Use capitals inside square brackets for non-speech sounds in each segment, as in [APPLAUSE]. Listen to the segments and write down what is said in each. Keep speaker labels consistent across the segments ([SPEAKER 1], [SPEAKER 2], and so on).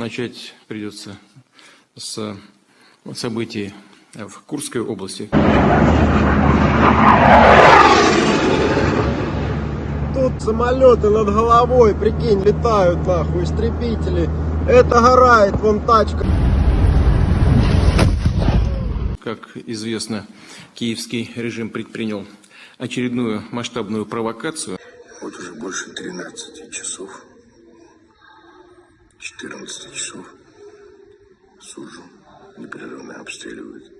[SPEAKER 1] начать придется с событий в Курской области.
[SPEAKER 2] Тут самолеты над головой, прикинь, летают нахуй, истребители. Это горает, вон тачка.
[SPEAKER 1] Как известно, киевский режим предпринял очередную масштабную провокацию.
[SPEAKER 3] Вот уже больше 13 часов, 14 часов Суджу непрерывно обстреливают.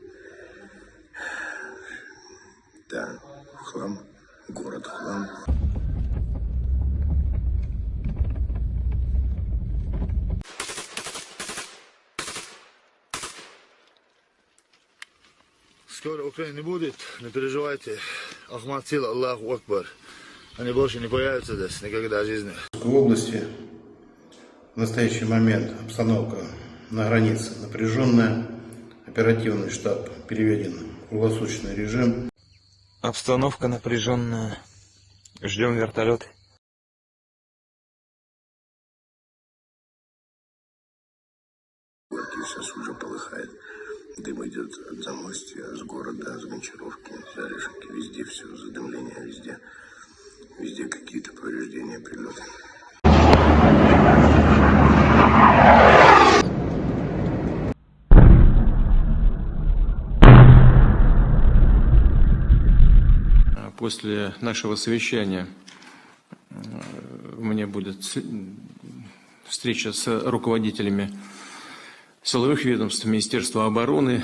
[SPEAKER 3] Да, в хлам, город в хлам.
[SPEAKER 4] Скоро Украины не будет, не переживайте. Ахмад Сил, Аллаху Акбар. Они больше не появятся здесь никогда в жизни.
[SPEAKER 5] В области в настоящий момент обстановка на границе напряженная. Оперативный штаб переведен в круглосуточный режим.
[SPEAKER 6] Обстановка напряженная. Ждем вертолет.
[SPEAKER 1] После нашего совещания э, у меня будет встреча с руководителями силовых ведомств, Министерства обороны,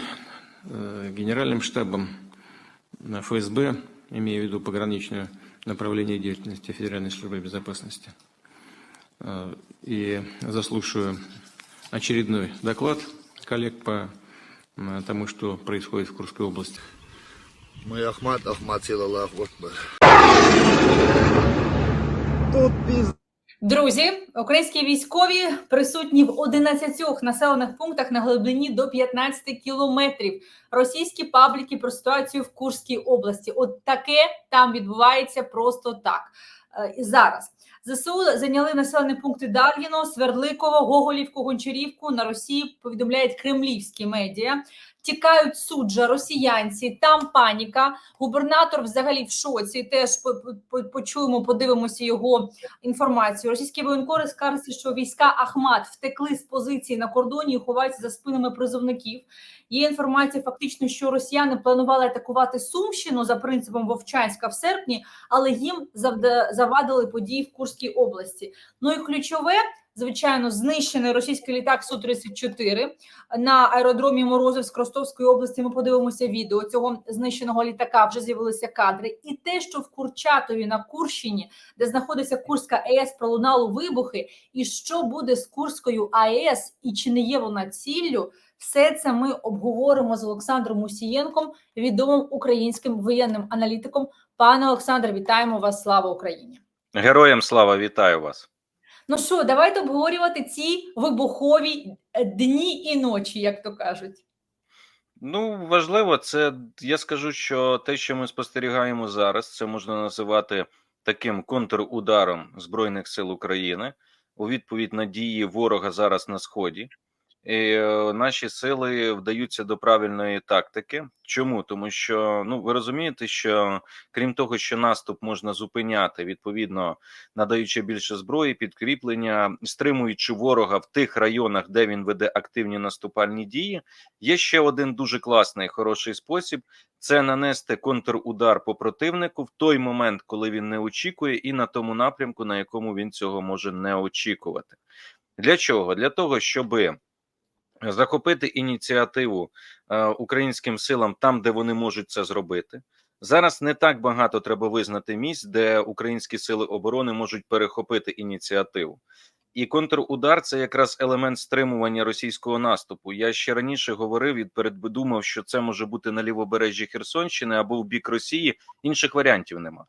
[SPEAKER 1] э, Генеральным штабом ФСБ, имея в виду пограничное направление деятельности Федеральной службы безопасности. Э, И заслушаю очередной доклад коллег по тому, что происходит в Курской области.
[SPEAKER 4] Мы Ахмад, Ахмад Сил, Аллаху Акбар.
[SPEAKER 2] Тут пиздец.
[SPEAKER 7] Друзі, українські військові присутні в 11 населених пунктах на глибині до 15 кілометрів. Російські пабліки про ситуацію в Курській області. От таке там відбувається просто так. Е, І зараз ЗСУ зайняли населені пункти Дар'їно, Свердликово, Гоголівку, Гончарівку. На Росії повідомляють кремлівські медіа. Тікають суджа, росіянці, там паніка. Губернатор взагалі в шоці. Теж по- по- почуємо, подивимося його інформацію. Російські воєнкори скаржаться, що війська Ахмат втекли з позиції на кордоні і ховаються за спинами призовників. Є інформація, фактично, що росіяни планували атакувати Сумщину за принципом Вовчанська в серпні, але їм завадили події в Курській області. Ну і ключове. Звичайно, знищений російський літак Су-34 на аеродромі Морозовськ Ростовської області. Ми подивимося відео цього знищеного літака. Вже з'явилися кадри. І те, що в Курчатові на Курщині, де знаходиться Курська АЕС, пролунало вибухи, і що буде з Курською АЕС, і чи не є вона ціллю, все це ми обговоримо з Олександром Мусієнком, відомим українським воєнним аналітиком. Пане Олександре, вітаємо вас! Слава Україні!
[SPEAKER 8] Героям слава, вітаю вас.
[SPEAKER 7] Ну що, давайте обговорювати ці вибухові е, дні і ночі, як то кажуть.
[SPEAKER 8] Ну, важливо, це я скажу, що те, що ми спостерігаємо зараз, це можна називати таким контрударом Збройних сил України у відповідь на дії ворога зараз на сході. І, е, наші сили вдаються до правильної тактики. Чому? Тому що ну ви розумієте, що крім того, що наступ можна зупиняти, відповідно надаючи більше зброї, підкріплення, стримуючи ворога в тих районах, де він веде активні наступальні дії. Є ще один дуже класний хороший спосіб: це нанести контрудар по противнику в той момент, коли він не очікує, і на тому напрямку, на якому він цього може не очікувати. Для чого? Для того, щоби захопити ініціативу е, українським силам там, де вони можуть це зробити. Зараз не так багато треба визнати місць, де українські сили оборони можуть перехопити ініціативу. І контрудар це якраз елемент стримування російського наступу. Я ще раніше говорив і передбудумав, що це може бути на лівобережжі Херсонщини або в бік Росії. Інших варіантів нема.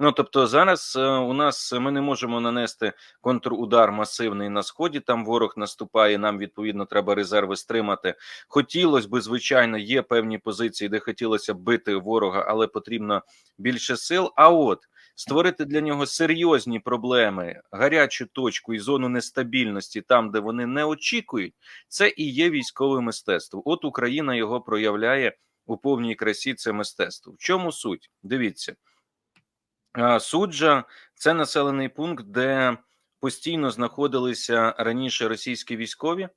[SPEAKER 8] Ну тобто, зараз е, у нас ми не можемо нанести контрудар масивний на сході. Там ворог наступає. Нам відповідно треба резерви стримати. Хотілося би, звичайно, є певні позиції, де хотілося б бити ворога, але потрібно більше сил. А от створити для нього серйозні проблеми, гарячу точку і зону нестабільності там, де вони не очікують, це і є військове мистецтво. От Україна його проявляє у повній красі. Це мистецтво. В чому суть? Дивіться. Суджа це населений пункт, де постійно знаходилися раніше російські військові,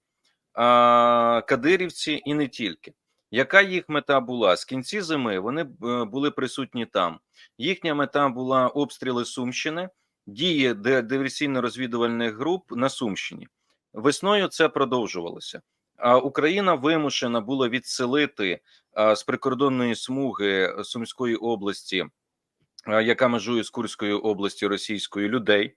[SPEAKER 8] кадирівці і не тільки. Яка їх мета була? З кінці зими вони е, були присутні там. Їхня мета була обстріли Сумщини, дії диверсійно-розвідувальних груп на Сумщині. Весною це продовжувалося. Україна вимушена була відселити з прикордонної смуги Сумської області, яка межує з Курською областю російською людей.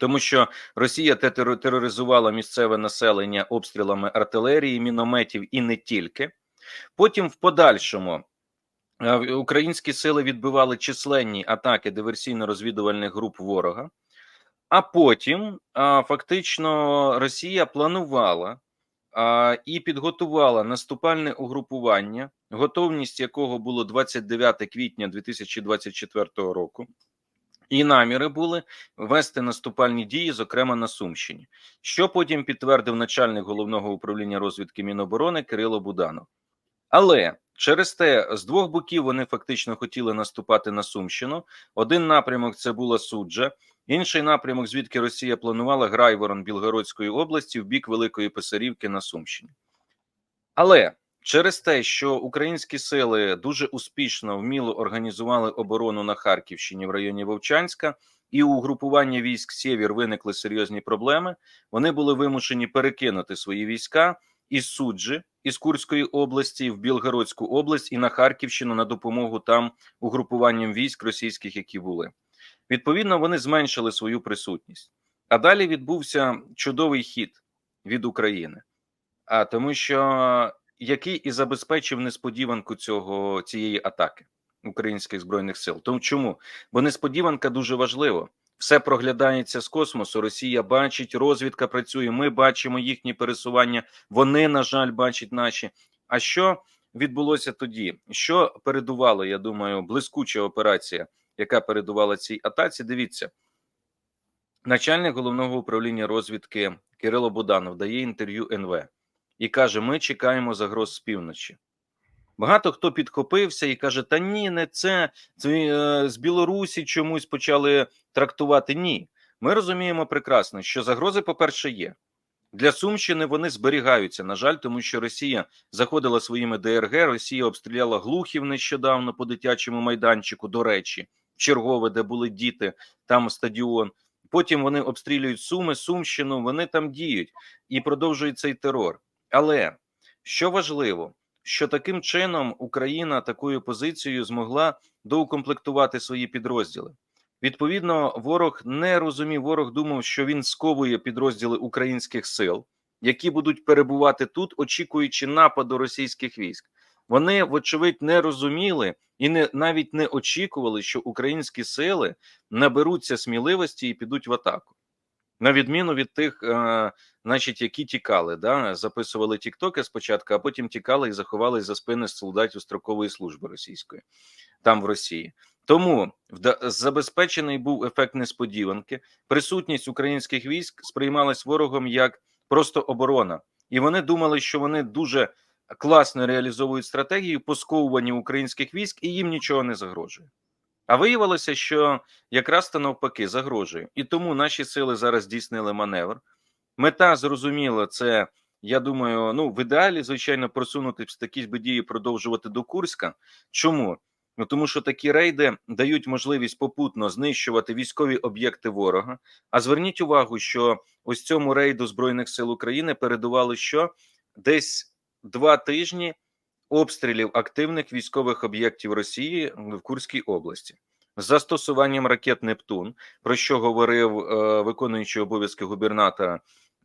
[SPEAKER 8] Тому що Росія тероризувала місцеве населення обстрілами артилерії, мінометів і не тільки. Потім, в подальшому, е, українські сили відбивали численні атаки диверсійно-розвідувальних груп ворога. А потім фактично Росія планувала і підготувала наступальне угрупування, готовність якого було 29 квітня 2024 року. І наміри були вести наступальні дії, зокрема на Сумщині, що потім підтвердив начальник головного управління розвідки Міноборони Кирило Буданов. Але через те з двох боків вони фактично хотіли наступати на Сумщину. Один напрямок це була суджа, інший напрямок, звідки Росія планувала Грайворон Білгородської області в бік Великої Писарівки на Сумщині. Але через те, що українські сили дуже успішно вміло організували оборону на Харківщині в районі Вовчанська, і у угрупування військ Сєвєр виникли серйозні проблеми. Вони були вимушені перекинути свої війська із Суджі, із Курської області в Білгородську область і на Харківщину на допомогу там угрупуванням військ російських, які були. Відповідно, вони зменшили свою присутність. А далі відбувся чудовий хід від України. А тому, що який і забезпечив несподіванку цього цієї атаки українських збройних сил. Тому чому? Бо несподіванка дуже важлива. Все проглядається з космосу. Росія бачить, розвідка працює. Ми бачимо їхні пересування. Вони, на жаль, бачать наші. А що відбулося тоді? Що передувало? Я думаю, блискуча операція, яка передувала цій атаці. Дивіться, начальник головного управління розвідки Кирило Буданов дає інтерв'ю НВ і каже: Ми чекаємо загроз з півночі. Багато хто підхопився і каже: Та ні, не це, це е, з Білорусі чомусь почали трактувати. Ні, ми розуміємо прекрасно, що загрози, по-перше, є. Для Сумщини вони зберігаються. На жаль, тому що Росія заходила своїми ДРГ, Росія обстріляла глухів нещодавно по дитячому майданчику. До речі, чергове, де були діти, там стадіон. Потім вони обстрілюють Суми, Сумщину. Вони там діють і продовжують цей терор. Але що важливо, що таким чином Україна такою позицією змогла доукомплектувати свої підрозділи. Відповідно, ворог не розумів, ворог думав, що він сковує підрозділи українських сил, які будуть перебувати тут, очікуючи нападу російських військ. Вони, вочевидь, не розуміли і не навіть не очікували, що українські сили наберуться сміливості і підуть в атаку. На відміну від тих, е, значить, які тікали, да, записували тіктоки спочатку, а потім тікали і заховались за спини солдатів строкової служби російської там в Росії. Тому забезпечений був ефект несподіванки. Присутність українських військ сприймалась ворогом як просто оборона, і вони думали, що вони дуже класно реалізовують стратегію по сковуванню українських військ, і їм нічого не загрожує. А виявилося, що якраз та навпаки загрожує, і тому наші сили зараз здійснили маневр. Мета зрозуміла, це я думаю, ну в ідеалі, звичайно, просунути такі би дії продовжувати до Курська. Чому? Ну тому що такі рейди дають можливість попутно знищувати військові об'єкти ворога. А зверніть увагу, що ось цьому рейду збройних сил України передували що десь два тижні обстрілів активних військових об'єктів Росії в Курській області застосуванням ракет Нептун, про що говорив е, виконуючий обов'язки губернатора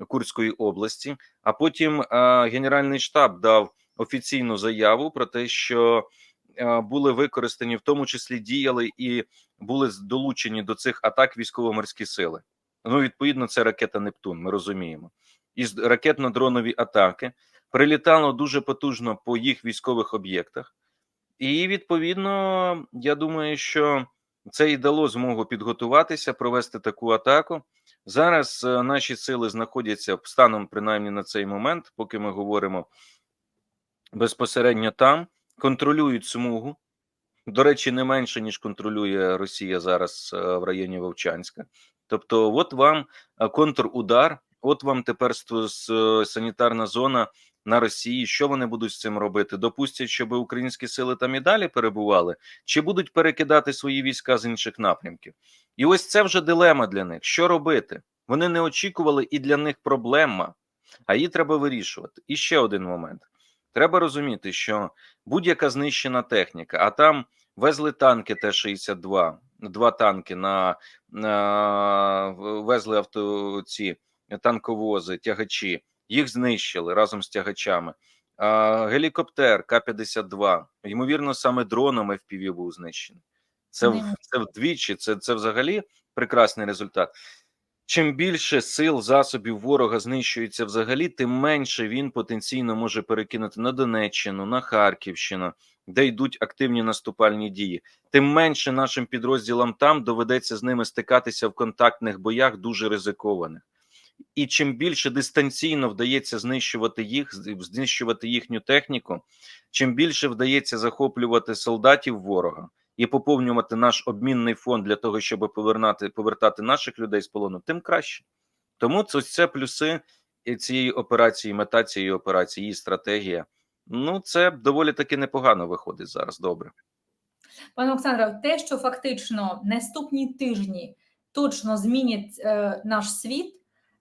[SPEAKER 8] Курської області. А потім е, Генеральний штаб дав офіційну заяву про те, що е, були використані, в тому числі діяли і були долучені до цих атак військово-морські сили. Ну, відповідно, це ракета Нептун. Ми розуміємо, і ракетно-дронові атаки прилітало дуже потужно по їх військових об'єктах. І відповідно, я думаю, що Це і дало змогу підготуватися, провести таку атаку. Зараз е, наші сили знаходяться станом, принаймні на цей момент, поки ми говоримо безпосередньо там, контролюють смугу. До речі, не менше ніж контролює Росія зараз е, в районі Вовчанська. Тобто, от вам е, контрудар, от вам тепер санітарна зона на Росії. Що вони будуть з цим робити? Допустять, щоб українські сили там і далі перебували, чи будуть перекидати свої війська з інших напрямків? І ось це вже дилема для них. Що робити? Вони не очікували, і для них проблема, а її треба вирішувати. І ще один момент: треба розуміти, що будь-яка знищена техніка, а там везли танки Т-62, два танки на, на везли авто ці танковози, тягачі, їх знищили разом з тягачами. А, гелікоптер К-52, ймовірно, саме дроном FPV був знищений. Це, це вдвічі, це, це взагалі прекрасний результат. Чим більше сил, засобів ворога знищується взагалі, тим менше він потенційно може перекинути на Донеччину, на Харківщину, де йдуть активні наступальні дії. Тим менше нашим підрозділам там доведеться з ними стикатися в контактних боях, дуже ризикованих. І чим більше дистанційно вдається знищувати їх, знищувати їхню техніку, чим більше вдається захоплювати солдатів ворога і поповнювати наш обмінний фонд для того, щоб повернати, повертати наших людей з полону, тим краще. Тому це це плюси цієї операції, мета цієї операції, її стратегія. Ну, це доволі таки непогано виходить зараз. Добре.
[SPEAKER 7] Пане Олександре, те, що фактично наступні тижні точно змінять е, наш світ,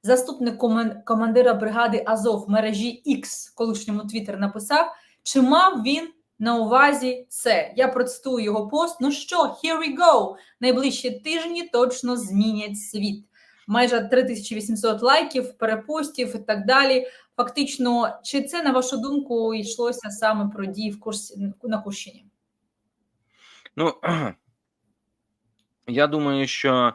[SPEAKER 7] заступник командира бригади Азов мережі X, колишньому Твіттер, написав, чи мав він на увазі це? Я процитую його пост. Ну що, here we go! Найближчі тижні точно змінять світ. Майже 3800 лайків, перепостів і так далі. Фактично, чи це на вашу думку йшлося саме про дії в курсі на Курщині?
[SPEAKER 8] Ну, [CLEARS THROAT] я думаю, що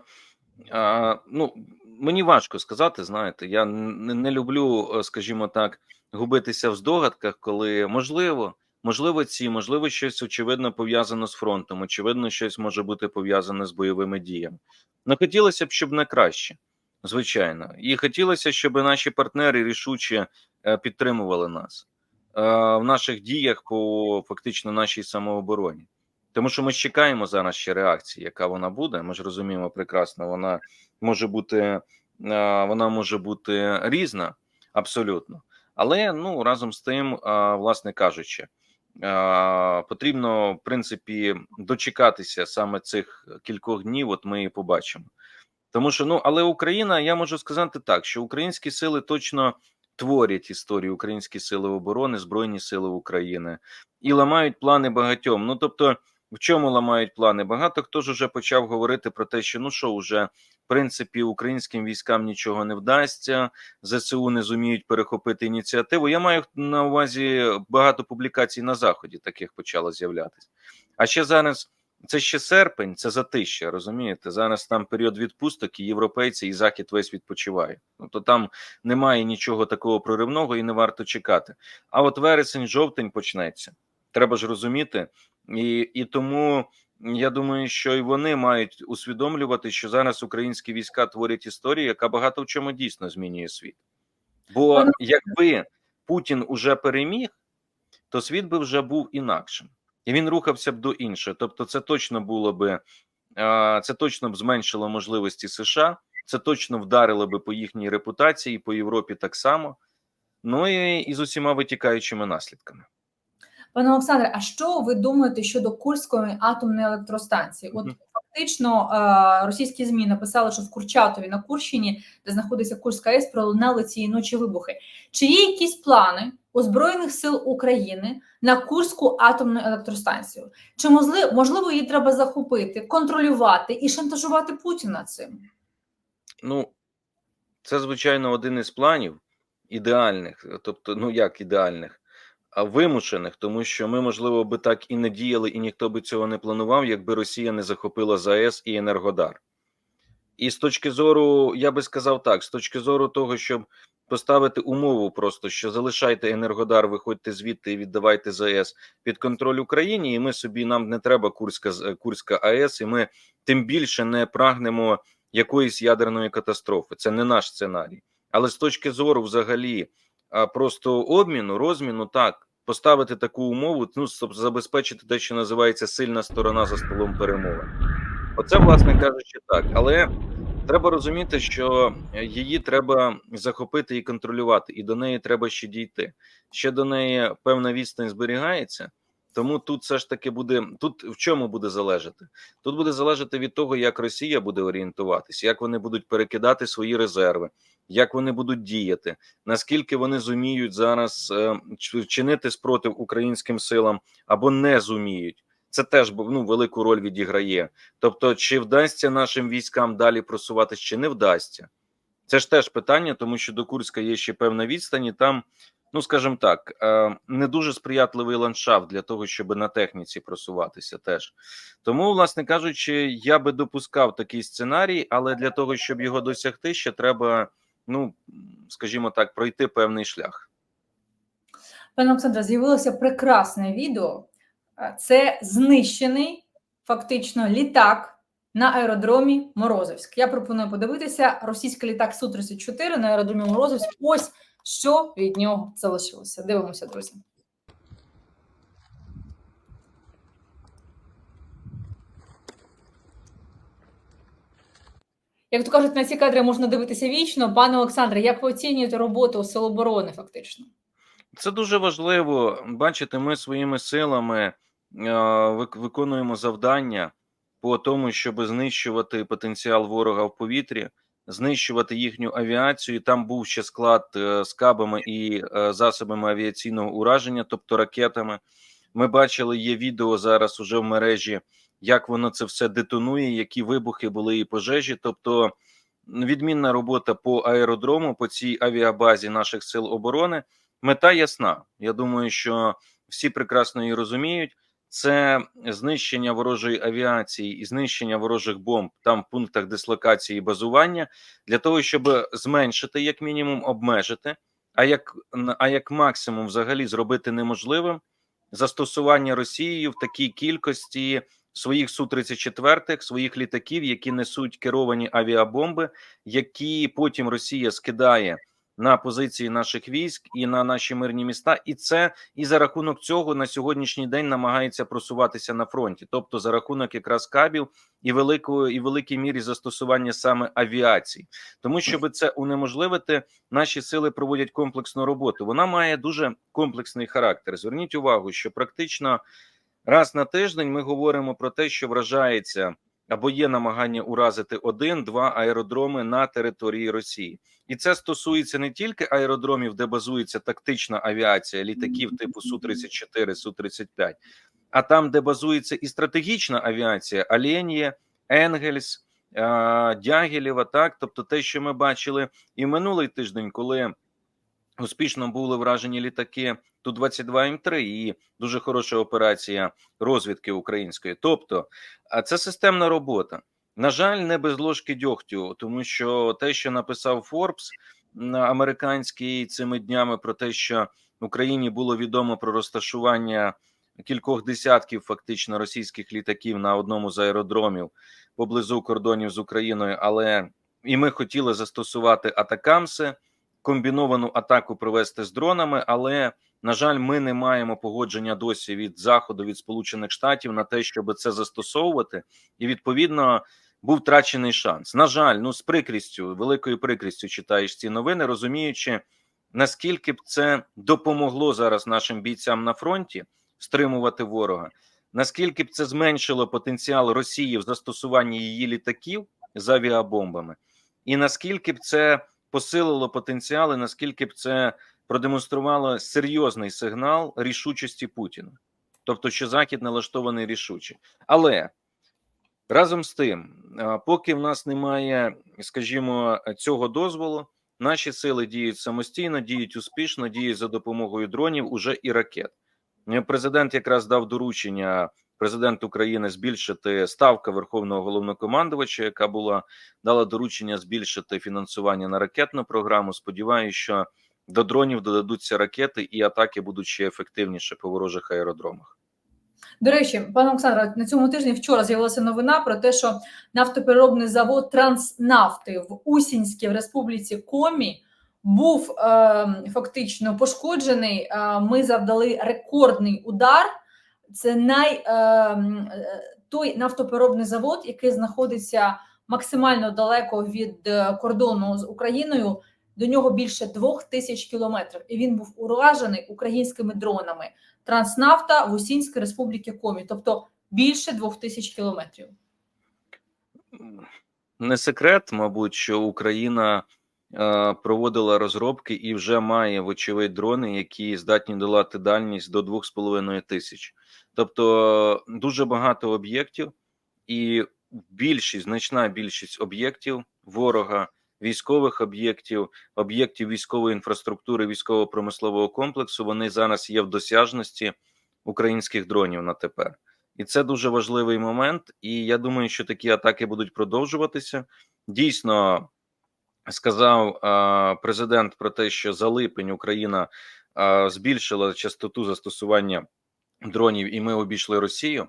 [SPEAKER 8] ну, мені важко сказати, знаєте, я не, не люблю, е, скажімо так, губитися в здогадках, коли можливо, можливо, ці, можливо, щось очевидно пов'язано з фронтом, очевидно, щось може бути пов'язане з бойовими діями. Ну, хотілося б, щоб не краще, звичайно. І хотілося, щоб наші партнери рішуче е, підтримували нас е, в наших діях по фактично нашій самообороні. Тому що ми чекаємо зараз ще реакції, яка вона буде. Ми ж розуміємо прекрасно, вона може бути, е, вона може бути різна, абсолютно. Але ну разом з тим, е, власне кажучи, е, потрібно в принципі дочекатися саме цих кількох днів. От ми і побачимо. Тому що ну, але Україна, я можу сказати так, що українські сили точно творять історію українські сили оборони, збройні сили України і ламають плани багатьом. Ну тобто. В чому ламають плани? Багато хто ж уже почав говорити про те, що ну що, вже в принципі українським військам нічого не вдасться, ЗСУ не зуміють перехопити ініціативу. Я маю на увазі багато публікацій на заході, таких почало з'являтися. А ще зараз це ще серпень, це затища, розумієте? Зараз там період відпусток, і європейці і захід весь відпочиває. Ну то там немає нічого такого проривного і не варто чекати. А от вересень, жовтень почнеться. Треба ж розуміти. І, і тому я думаю, що і вони мають усвідомлювати, що зараз українські війська творять історію, яка багато в чому дійсно змінює світ. Бо якби Путін уже переміг, то світ би вже був інакшим, і він рухався б до іншого. Тобто, це точно було би це точно б зменшило можливості США, це точно вдарило би по їхній репутації, по Європі так само. Ну і, і з усіма витікаючими наслідками.
[SPEAKER 7] Пане Олександре, а що ви думаєте щодо Курської атомної електростанції? От фактично е, російські змі написали, що в Курчатові на Курщині, де знаходиться Курська АЕС, пролунали цієї ночі вибухи. Чи є якісь плани у збройних сил України на Курську атомну електростанцію? Чи можливо, можливо її треба захопити, контролювати і шантажувати Путіна цим?
[SPEAKER 8] Ну, це, звичайно, один із планів ідеальних, тобто, ну як ідеальних, вимушених, тому що ми, можливо, би так і не діяли, і ніхто би цього не планував, якби Росія не захопила ЗАЕС і Енергодар. І з точки зору, я би сказав так: з точки зору того, щоб поставити умову просто, що залишайте Енергодар, виходьте звідти і віддавайте ЗАЕС під контроль Україні, і ми собі нам не треба Курська Курська АЕС, і ми тим більше не прагнемо якоїсь ядерної катастрофи. Це не наш сценарій. Але з точки зору, взагалі, а, просто обміну, розміну, так поставити таку умову, ну забезпечити те, що називається сильна сторона за столом перемови. Оце, власне кажучи, так. Але треба розуміти, що її треба захопити і контролювати, і до неї треба ще дійти. Ще до неї певна відстань зберігається. Тому тут все ж таки буде тут в чому буде залежати? Тут буде залежати від того, як Росія буде орієнтуватися, як вони будуть перекидати свої резерви, як вони будуть діяти, наскільки вони зуміють зараз е, вчинити спротив українським силам або не зуміють. Це теж ну, велику роль відіграє. Тобто, чи вдасться нашим військам далі просуватись, чи не вдасться. Це ж теж питання, тому що до Курська є ще певна відстань, і там, ну скажімо так, е, не дуже сприятливий ландшафт для того, щоб на техніці просуватися. Теж тому, власне кажучи, я би допускав такий сценарій, але для того, щоб його досягти, ще треба, ну скажімо так, пройти певний шлях.
[SPEAKER 7] Пане Олександре, з'явилося прекрасне відео. Е, Це знищений фактично літак на аеродромі Морозовськ. Я пропоную подивитися російський літак Су-34 на аеродромі Морозовськ. Ось що від нього залишилося. Дивимося, друзі. Як то кажуть, на ці кадри можна дивитися вічно. Пане Олександре, як ви оцінюєте роботу Сил оборони, фактично?
[SPEAKER 8] Це дуже важливо. Бачите, ми своїми силами е, виконуємо завдання по тому, щоб знищувати потенціал ворога в повітрі, знищувати їхню авіацію. Там був ще склад е, з кабами і е, засобами авіаційного ураження, тобто ракетами. Ми бачили, є відео зараз уже в мережі, як воно це все детонує, які вибухи були і пожежі. Тобто, відмінна робота по аеродрому, по цій авіабазі наших сил оборони. Мета ясна. Я думаю, що всі прекрасно її розуміють. Це знищення ворожої авіації і знищення ворожих бомб там в пунктах дислокації і базування для того, щоб зменшити, як мінімум, обмежити, а як, а як максимум взагалі зробити неможливим застосування Росією в такій кількості своїх су 34 своїх літаків, які несуть керовані авіабомби, які потім Росія скидає на позиції наших військ і на наші мирні міста, і це і за рахунок цього на сьогоднішній день намагається просуватися на фронті, тобто за рахунок якраз кабів і великої і великій мірі застосування саме авіації, тому щоб це унеможливити, наші сили проводять комплексну роботу. Вона має дуже комплексний характер. Зверніть увагу, що практично раз на тиждень ми говоримо про те, що вражається. Або є намагання уразити один-два аеродроми на території Росії, і це стосується не тільки аеродромів, де базується тактична авіація літаків типу су 34 су 35 а там, де базується і стратегічна авіація Аленія, Енгельс, Дягілєва, так? Тобто те, що ми бачили і минулий тиждень, коли успішно були вражені літаки ту 22 м 3 і дуже хороша операція розвідки української. Тобто, а це системна робота. На жаль, не без ложки дьогтю, тому що те, що написав Форбс американський цими днями, про те, що Україні було відомо про розташування кількох десятків фактично російських літаків на одному з аеродромів поблизу кордонів з Україною, але і ми хотіли застосувати атакамси, комбіновану атаку провести з дронами, але на жаль, ми не маємо погодження досі від заходу від Сполучених Штатів на те, щоб це застосовувати, і відповідно був втрачений шанс. На жаль, ну з прикрістю, великою прикрістю читаєш ці новини, розуміючи наскільки б це допомогло зараз нашим бійцям на фронті стримувати ворога, наскільки б це зменшило потенціал Росії в застосуванні її літаків з авіабомбами, і наскільки б це посилило потенціал, і наскільки б це продемонструвало серйозний сигнал рішучості Путіна, тобто, що Захід налаштований рішуче, але разом з тим, поки в нас немає, скажімо, цього дозволу, наші сили діють самостійно, діють успішно, діють за допомогою дронів уже і ракет. Президент якраз дав доручення президент України збільшити ставка Верховного головнокомандувача, яка була дала доручення збільшити фінансування на ракетну програму. Сподіваюся, що до дронів додадуться ракети, і атаки будуть ще ефективніше по ворожих аеродромах.
[SPEAKER 7] До речі, пане Олександре, на цьому тижні вчора з'явилася новина про те, що нафтопереробний завод Транснафти в Усінській в Республіці Комі був е, фактично пошкоджений. Е, ми завдали рекордний удар. Це най е, е, той нафтопереробний завод, який знаходиться максимально далеко від е, кордону з Україною. До нього більше двох тисяч кілометрів, і він був уражений українськими дронами. Транснафта в Усінській Республіці Комі, тобто більше двох тисяч кілометрів.
[SPEAKER 8] Не секрет, мабуть, що Україна е, проводила розробки і вже має, вочевидь, дрони, які здатні долати дальність до 2,5 тисяч. Тобто дуже багато об'єктів, і більшість, значна більшість об'єктів ворога, військових об'єктів, об'єктів військової інфраструктури, військово-промислового комплексу, вони зараз є в досяжності українських дронів на тепер. І це дуже важливий момент. І я думаю, що такі атаки будуть продовжуватися. Дійсно, сказав а, президент про те, що за липень Україна а, збільшила частоту застосування дронів, і ми обійшли Росію.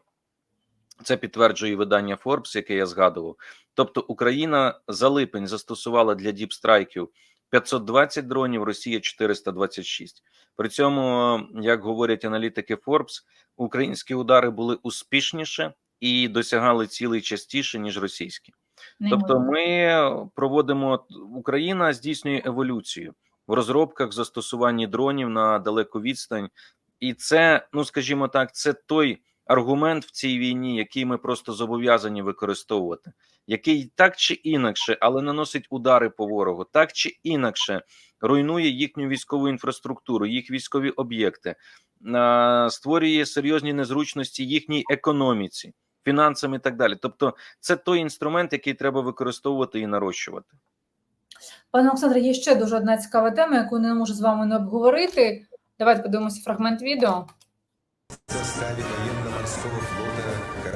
[SPEAKER 8] Це підтверджує видання Forbes, яке я згадував. Тобто, Україна за липень застосувала для діпстрайків 520 дронів, Росія 426. При цьому, як говорять аналітики Forbes, українські удари були успішніше і досягали цілей частіше ніж російські. Тобто, ми проводимо Україна здійснює еволюцію в розробках застосуванні дронів на далеку відстань, і це, ну скажімо так, це той аргумент в цій війні, який ми просто зобов'язані використовувати, який так чи інакше, але наносить удари по ворогу, так чи інакше руйнує їхню військову інфраструктуру, їх військові об'єкти, створює серйозні незручності їхній економіці, фінансам і так далі. Тобто, це той інструмент, який треба використовувати і нарощувати.
[SPEAKER 7] Пане Олександре, є ще дуже одна цікава тема, яку не можу з вами не обговорити. Давайте подивимося фрагмент відео.
[SPEAKER 9] В составе военно-морского флота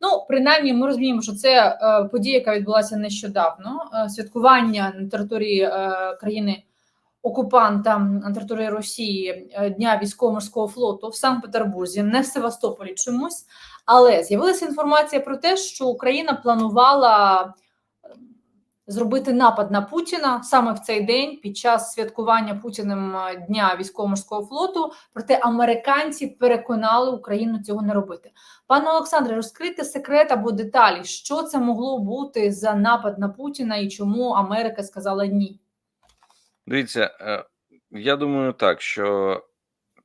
[SPEAKER 7] Ну, принаймні, ми розуміємо, що це е, подія, яка відбулася нещодавно. Е, святкування на території е, країни окупанта на території Росії Дня військово-морського флоту в Санкт-Петербурзі, не в Севастополі чомусь. Але з'явилася інформація про те, що Україна планувала зробити напад на Путіна саме в цей день під час святкування Путіним е, Дня військово-морського флоту. Проте американці переконали Україну цього не робити. Пане Олександре, розкрийте секрет або деталі, що це могло бути за напад на Путіна і чому Америка сказала ні?
[SPEAKER 8] Дивіться, е, я думаю так, що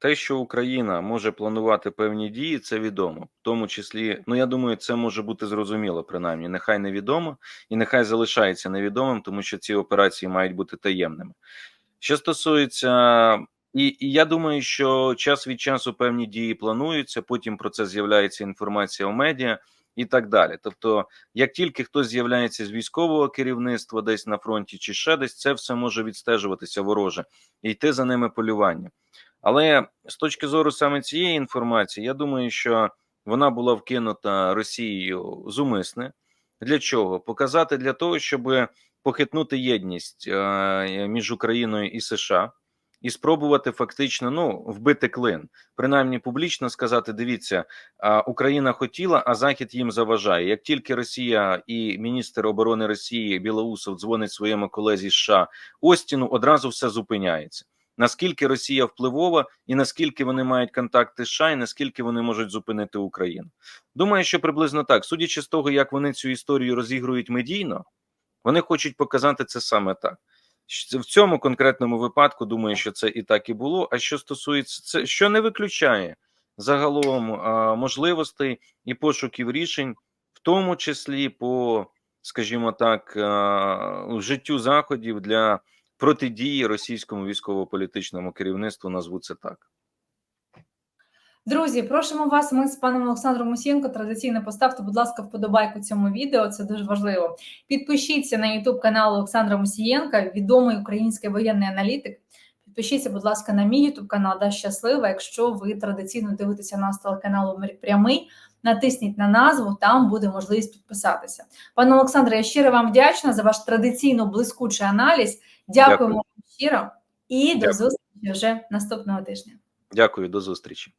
[SPEAKER 8] те, що Україна може планувати певні дії, це відомо. В тому числі, ну я думаю, це може бути зрозуміло, принаймні. Нехай невідомо і нехай залишається невідомим, тому що ці операції мають бути таємними. Що стосується, і, і я думаю, що час від часу певні дії плануються, потім про це з'являється інформація у медіа і так далі. Тобто, як тільки хтось з'являється з військового керівництва десь на фронті чи ще десь, це все може відстежуватися вороже і йти за ними полювання. Але з точки зору саме цієї інформації, я думаю, що вона була вкинута Росією зумисне. Для чого? Показати для того, щоб похитнути єдність е, між Україною і США і спробувати фактично ну вбити клин, принаймні публічно сказати: дивіться, Україна хотіла, а Захід їм заважає. Як тільки Росія і міністр оборони Росії Білоусов дзвонить своєму колезі США Остіну, одразу все зупиняється. Наскільки Росія впливова, і наскільки вони мають контакти з США, і наскільки вони можуть зупинити Україну? Думаю, що приблизно так, судячи з того, як вони цю історію розігрують медійно, вони хочуть показати це саме так. В цьому конкретному випадку думаю, що це і так і було. А що стосується це, що не виключає загалом можливостей і пошуків рішень, в тому числі по, скажімо так, життю заходів для протидії російському військово-політичному керівництву, назву це так.
[SPEAKER 7] Друзі, просимо вас. Ми з паном Олександром Мусієнко традиційно поставте, будь ласка, вподобайку цьому відео. Це дуже важливо. Підпишіться на YouTube канал Олександра Мусієнка, відомий український воєнний аналітик. Підпишіться, будь ласка, на мій YouTube канал Да Щаслива. Якщо ви традиційно дивитеся нас телеканалу прямий, натисніть на назву, там буде можливість підписатися. Пане Олександре, я щиро вам вдячна за ваш традиційно блискучий аналіз. Дякуємо
[SPEAKER 8] Дякую.
[SPEAKER 7] вам щиро і до зустрічі вже наступного тижня.
[SPEAKER 8] Дякую, до зустрічі.